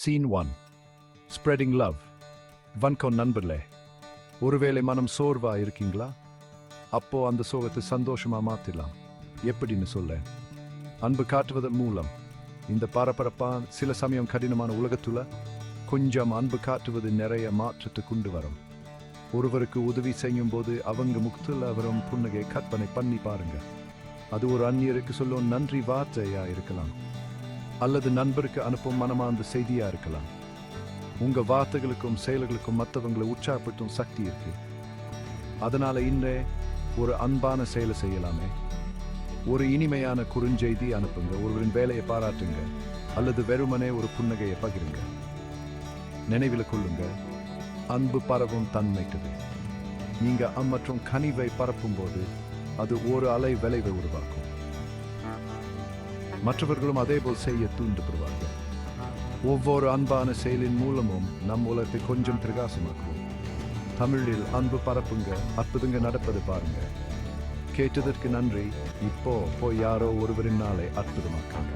Scene one spreading love வணக்கம் நண்பர்களே ஒருவேளை மனம் சோர்வா இருக்கீங்களா? அப்போ அந்த சோகத்தை சந்தோஷமா மாத்திடலாம். எப்படின்னு சொல்ல. அன்பு காட்டுவதன் மூலம். இந்த பரபரப்பான சில சமயம் கடினமான உலகத்துல கொஞ்சம் அன்பு காட்டுவது நிறைய மாற்றத்தை கொண்டு வரும். ஒருவருக்கு உதவி செய்யும் போது அவங்க முகத்தில் வரும் புன்னகை கற்பனை பண்ணி பாருங்க. அது ஒரு அந்நியருக்கு சொல்லும் நன்றி வார்த்தையா இருக்கலாம். அல்லது நண்பருக்கு அனுப்பும் மனமார்ந்த செய்தியா இருக்கலாம். உங்க வார்த்தைகளுக்கும் செயல்களுக்கும் மற்றவங்களை உற்சாகப்படுத்தும் சக்தி இருக்கு. அதனால இன்றே ஒரு அன்பான செயலை செய்யலாமே. ஒரு இனிமையான குறுஞ்செய்தி அனுப்புங்க. ஒருவரின் வேலையை பாராட்டுங்க. அல்லது வெறுமனே ஒரு புன்னகையை பகிருங்க. நினைவில் கொள்ளுங்க. அன்பு பரவும் தன்மைக்குது. நீங்க அம் மற்றும் கனிவை பரப்பும் போது அது ஒரு அலை விளைவை உருவாக்கும். மற்றவர்களும் அதேபோல் செய்ய தூண்டப்படுவார்கள் ஒவ்வொரு அன்பான செயலின் மூலமும் நம் உலகத்தை கொஞ்சம் பிரகாசமாக்குவோம். தமிழில் அன்பு பரப்புங்க அற்புதங்க நடப்பது பாருங்க. கேட்டதற்கு நன்றி. இப்போ போய் யாரோ ஒருவரின் நாளை அற்புதமாக்காங்க.